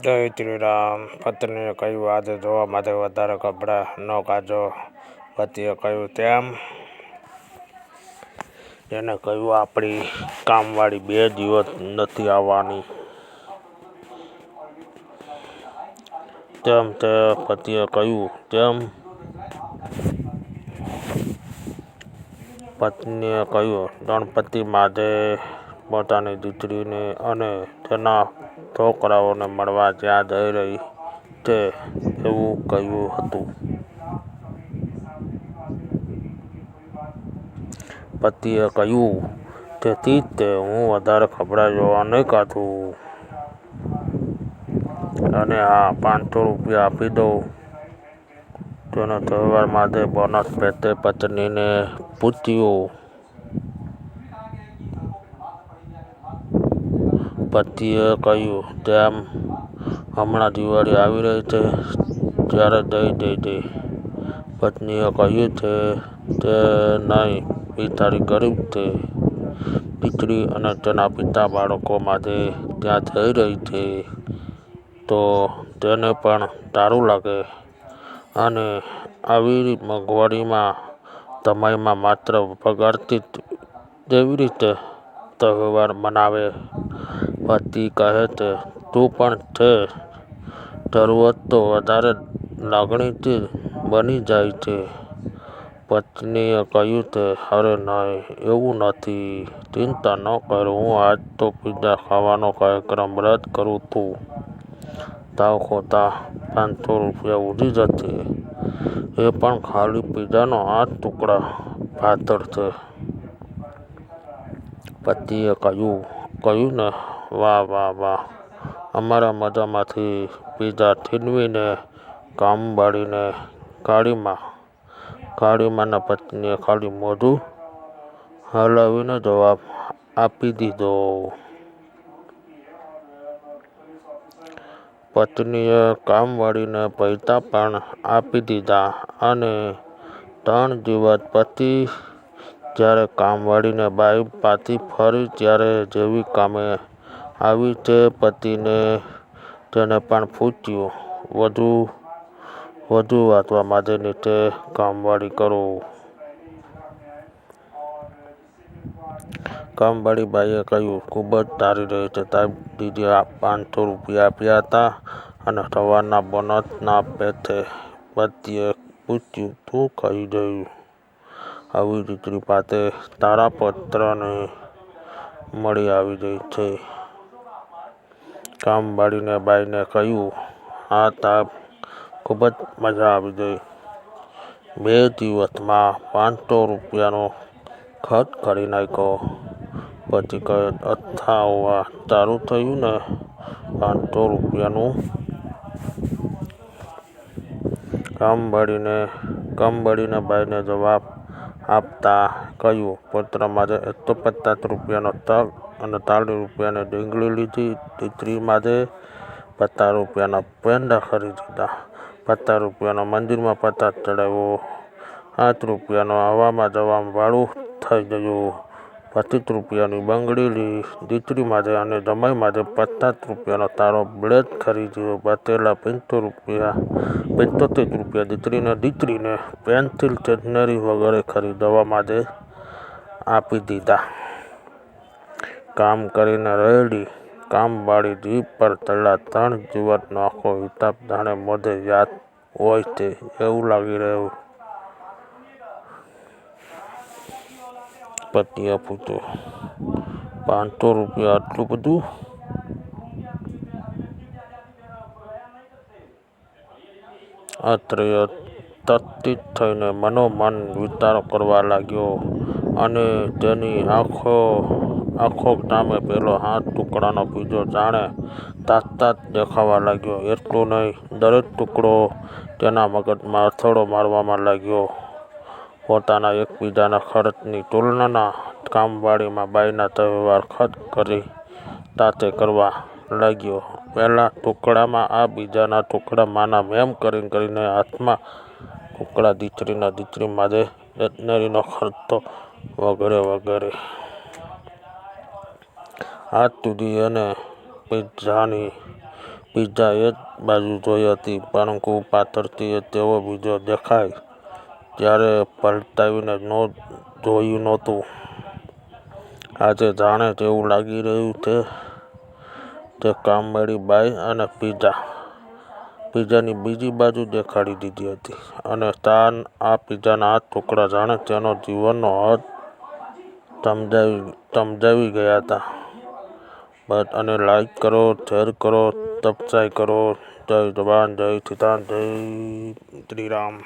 જય રામ પત્નીએ કહ્યું, આજે જોવા માટે વધારે કપડા ન કાજો પતિએ કહ્યું, તેમ. એને કહ્યું, આપણી કામવાળી બે દિવસ નથી આવવાની. તેમ તે પતિએ કહ્યું, તેમ. પત્નીએ કહ્યું ગણપતિ માટે પોતાની દીકરીને અને તેના છોકરાઓને મળવા જ્યાં જઈ રહી છે એવું કહ્યું હતું. પતિએ કહ્યું, તેથી જ તે હું વધારે કપડાં જોવા નહીં કાઢું. અને હા પાંચસો રૂપિયા આપી દઉં. તેનો તહેવાર માટે બોનસ પેટે પત્નીને પૂછ્યું પતિએ કહ્યું, તેમ હમણાં દિવાળી આવી રહી છે, ત્યારે દઈ દઈ દઈ. પત્નીએ કહ્યું છે તે નહીં બિચારી ગરીબ છે. દીકરી અને તેના પિતા બાળકો માટે ત્યાં જઈ રહી છે, તો તેને પણ સારું લાગે. અને આવી મોંઘવારીમાં સમયમાં માત્ર પગારથી જ જેવી રીતે તહેવાર મનાવે. પતિ કહે છે, તું પણ છે જરૂરત તો વધારે લાગણીથી બની જાય છે. પત્નીએ કહ્યું છે અરે નહીં એવું નથી. ચિંતા ન કર, હું આજ તો પીઝા ખાવાનો કાર્યક્રમ રદ કરું છું. તાવ ખોતા પાંચસો રૂપિયા ઉડી જશે. એ પણ ખાલી પીઝાનો આઠ ટુકડા પાતળ છે. પતિએ કહ્યું કહ્યું ને વાહ વાહ વાહ. અમારા મજામાંથી પિઝા છીનવીને કામવાળીને કાળીમાં કાળીમાના પત્નીએ ખાલી મોઢું હલાવીને જવાબ આપી દીધો. પત્નીએ કામવાળીને પૈસા પણ આપી દીધા અને ત્રણ દિવસ પછી જ્યારે કામવાળીને બાઈ પાછી ફરી ત્યારે જેવી કામે આવી તે પતિને તેને પણ પૂછ્યું, વધુ વધુ વાંચવા માટે નીચે કામવાળી કરો. કામવાળી બાઈએ કહ્યું, ખૂબ જ સારી રહી છે સાહેબ દીદીએ પાંચસો રૂપિયા આપ્યા હતા અને સવારના બોનસના પેથે પતિએ પૂછ્યું, તું કહી ગયું આવી દીકરી પાસે તારા પત્રને મળી આવી ગઈ છે. કામવાળીને બાઈને કહ્યું "આ તાપ ખૂબ જ મજા આવી ગઈ. બે દિવસમાં પાંચસો રૂપિયાનો ખર્ચ કરી નાખ્યો. પછી કહે અચ્છા હોવા, સારું થયું ને? પાંચસો રૂપિયાનું? કામવાળીને કામવાળીને બાઈને જવાબ આપતા કહ્યું પુત્ર માટે એકસો પચાસ રૂપિયાનો તક અને ત્રણ રૂપિયાની ડુંગળી લીધી. દીકરી માટે પચાસ રૂપિયાના પેંડા ખરીદ્યા પચાસ રૂપિયાનો મંદિરમાં પત્તા ચડાવ્યો. આઠ રૂપિયાનો આવવામાં જવામાં ભાડું થઈ ગયું. પચીસ રૂપિયાની બંગડી દીકરી માટે અને જમાઈ માટે પચાસ રૂપિયાનો તારો બ્લેડ ખરીદ્યો. બચેલા પંચો રૂપિયા, પંચોતેર રૂપિયા દીકરીને દીકરીને પેન્સિલ સ્ટેશનરી વગેરે ખરીદવા માટે આપી દીધા. કામ કરીને રહેલી કામવાળી જીભ પર ચડેલા ત્રણ દિવસનો આખો હિસાબ જાણે મોઢે યાદ હોય છે. એવું લાગી રહ્યું. પતિએ પૂછ્યું, પાંચસો રૂપિયા આટલું બધું? અત્રે તત્તિત થઈને મનોમન વિચારો કરવા લાગ્યો અને તેની આંખો આંખો સામે પેલો આઠ ટુકડાનો બીજો જાણે તાત દેખાવા લાગ્યો. એટલું નહીં, દરેક ટુકડો તેના મગજમાં અથડો મારવામાં લાગ્યો. પોતાના એકબીજાના ખર્ચની તુલના કામવાળીમાં બાઈના તહેવાર ખર્ચ કરી તાતે કરવા લાગ્યો. પહેલા ટુકડામાં આ બીજાના ટુકડામાંના એમ કરી કરીને હાથમાં ટુકડા દીકરીના દીકરી માટે વેટનરીનો ખર્ચો વગેરે વગેરે. આજ સુધી એને પિઝાની એ એક બાજુ જોઈ હતી, પરંતુ પાછળથી તેવો બીજો દેખાય ત્યારે પલટાવીને ન જોયું નહોતું. આજે જાણે તેવું લાગી રહ્યું છે તે કામવાળી બાઈ અને પિત્ઝા પિત્ઝાની બીજી બાજુ દેખાડી દીધી હતી અને આ પિત્ઝાના આ ટુકડા જાણે તેનો જીવનનો અર્થ સમજાવી સમજાવી ગયા હતા. બસ અને લાઈક કરો, શેર કરો, સબસ્ક્રાઈબ કરો. જય જવાન, જય કિસાન, જય શ્રી રામ.